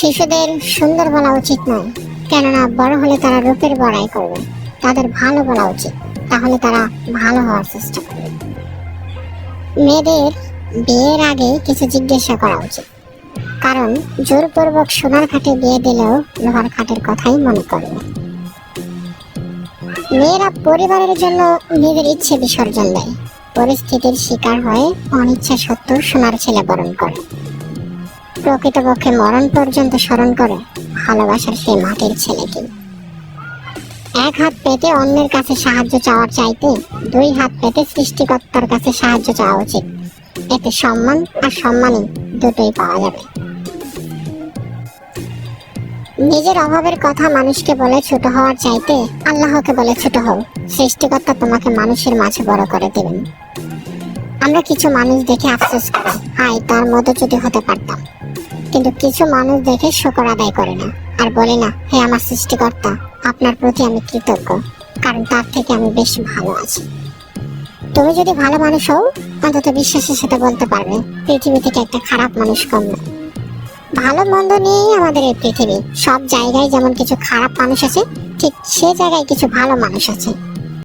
শিশুদের সুন্দর বলা উচিত নয়। কেননা বড় হলে তারা রূপের বড়াই করবে। তাদের ভালো বলা উচিত। তাহলে তারা ভালো হওয়ার চেষ্টা করবে। মেয়েদের বিয়ের আগে কিছু জিজ্ঞাসা করা উচিত। কারণ জোরপূর্বক সোনার খাটে বিয়ে দিলেও লোহার খাটের কথাই মনে করবে। মেয়েরা পরিবারের জন্য নিজের ইচ্ছে বিসর্জন দেয়। পরিস্থিতির শিকার হয়ে অনিচ্ছা সত্ত্বেও সোনার ছেলে বরণ করে। প্রকৃতপক্ষে মরণ পর্যন্ত স্মরণ করে ভালোবাসার সেই মাটির ছেলেকে এক হাত পেতে অন্যের কাছে সাহায্য চাওয়ার চাইতে দুই হাত পেতে সৃষ্টিকর্তার কাছে সাহায্য চাওয়া উচিত। এতে সম্মান আর সম্মানই দুটোই পাওয়া যাবে। নিজের অভাবের কথা মানুষকে বলে ছোট হওয়ার চাইতে আল্লাহকে বলে ছোট হও। সৃষ্টিকর্তা তোমাকে মানুষের মাঝে বড় করে দেবেন। আমরা কিছু মানুষ দেখে আফসোস করি। হাই তার মতো যদি হতে পারতাম। কিন্তু কিছু মানুষ দেখে শকর আদায় করে না। আর বলে না, হে আমার সৃষ্টিকর্তা, আপনার প্রতি আমি কৃতজ্ঞ, কারণ তার থেকে আমি বেশ ভালো আছি। তুমি যদি ভালো মানুষ হও, অন্তত বিশ্বাসের সাথে বলতে পারবে, পৃথিবী থেকে একটা খারাপ মানুষ কম না। ভালো মন্দ নিয়েই আমাদের এই পৃথিবী। সব জায়গায় যেমন কিছু খারাপ মানুষ আছে, ঠিক সে জায়গায় কিছু ভালো মানুষ আছে।